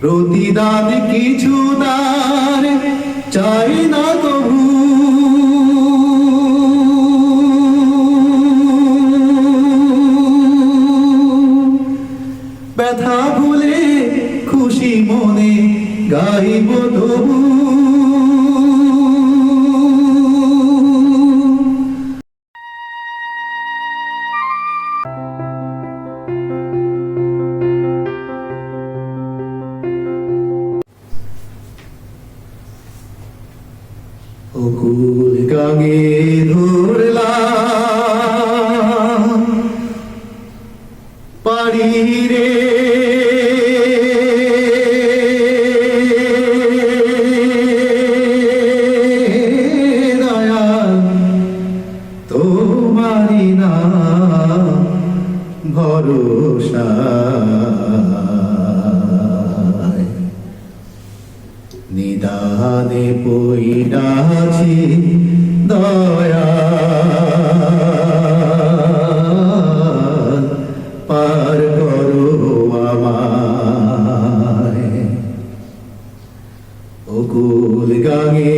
প্রতিদান কিছু দার চাই না কবু ব্যথা ভুলে খুশি মনে গাইব তবু। অকুল নিদানে পইডাছি দয়া। পার করো আমায়। অকুল গাঙে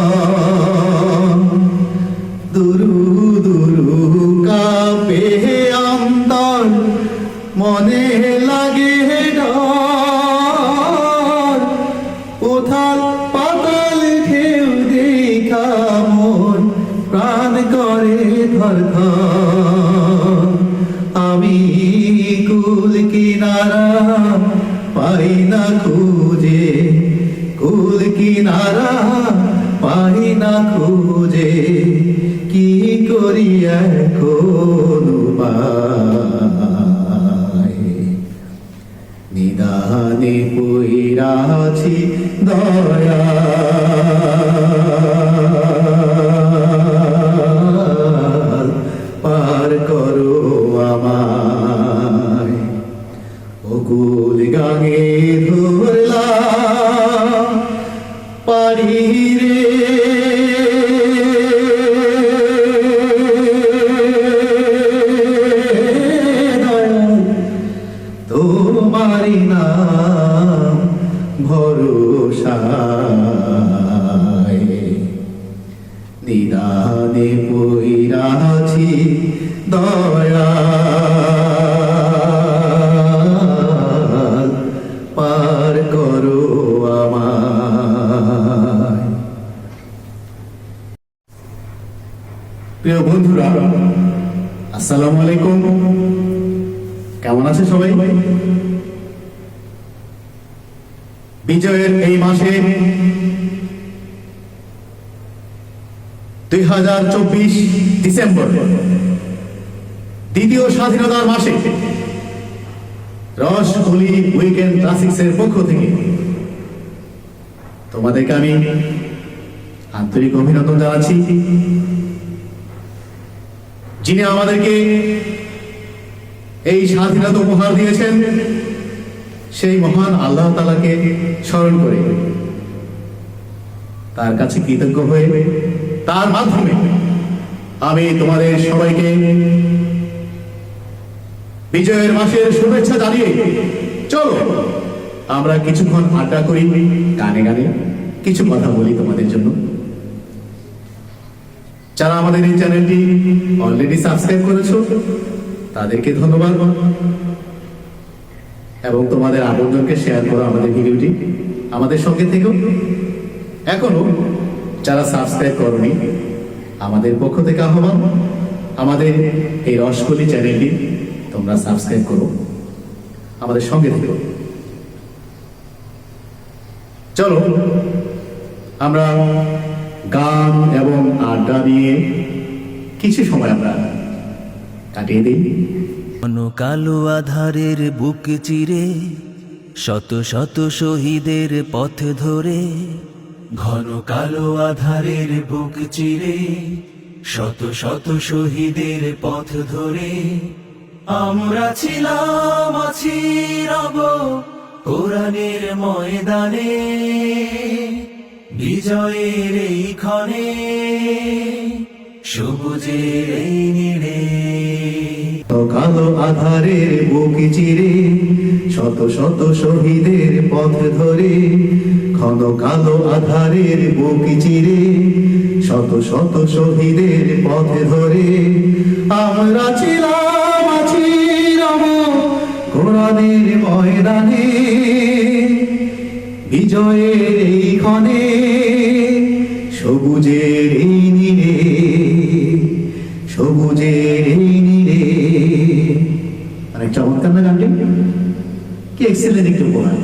আমি কুল কিনারা পাই না খুঁজে, কুল কিনারা পাই না খুঁজে। কি করি এখন? নিদানে পইরাছি দয়া পার করো প্রিয় বন্ধুরা, আসসালামু আলাইকুম। কেমন আছে সবাই? বিজয়ের এই মাসে দুই হাজার চব্বিশ ডিসেম্বর, দ্বিতীয় স্বাধীনতার মাসে রস হোলি উইকেন্ড ক্লাসিক্সের পক্ষ থেকে। তোমাদেরকে আমি আন্তরিক অভিনন্দন জানাচ্ছি। যিনি আমাদেরকে এই স্বাধীনতা উপহার দিয়েছেন, সেই মহান আল্লাহ তালাকে স্মরণ করে তার কাছে কৃতজ্ঞ হয়ে তার মাধ্যমে আমি তোমাদের সবাইকে বিজয়ের মাসের শুভেচ্ছা জানিয়ে চলো, আমরা কিছুক্ষণ আড্ডা করি, গানে গানে কিছু কথা বলি তোমাদের জন্য। যারা আমাদের এই চ্যানেলটি অলরেডি সাবস্ক্রাইব করেছ, তাদেরকে ধন্যবাদ। এবং তোমাদের আপনজনকে শেয়ার করো আমাদের ভিডিওটি। আমাদের সঙ্গে থেকেও এখনও যারা সাবস্ক্রাইব করনি, আমাদের পক্ষ থেকে আহ্বান, আমাদের এই রসকলি চ্যানেলটি তোমরা সাবস্ক্রাইব করো। আমাদের সঙ্গে থেকো। চলো, আমরা গান এবং আড্ডা দিয়ে কিছু সময় আমরা কাটিয়ে দিই। ঘন কালো আধারের বুক চিরে, শত শত শহীদের পথ ধরে, ঘন কালো আধারের বুক চিরে, শত শত শহীদের পথ ধরে আমরা ছিলাম, আছি রব কোরআনের ময়দানে, বিজয়ের এই ক্ষণে, সবুজের এই নীড়ে কালো আধারের বুক চিরে, শত শত শহীদের পথ ধরে ঘন কালো আধারের বুক চিরে, শত শত শহীদের পথ ধরে, আমরা ছিলাম কোরআনের ময়দানে, বিজয়ের এই ক্ষণে, সবুজের এই নীরে সবুজের এই নীরে অনেক চমৎকার না গানটি, কি এক্সেলেন্ট একটু উপহার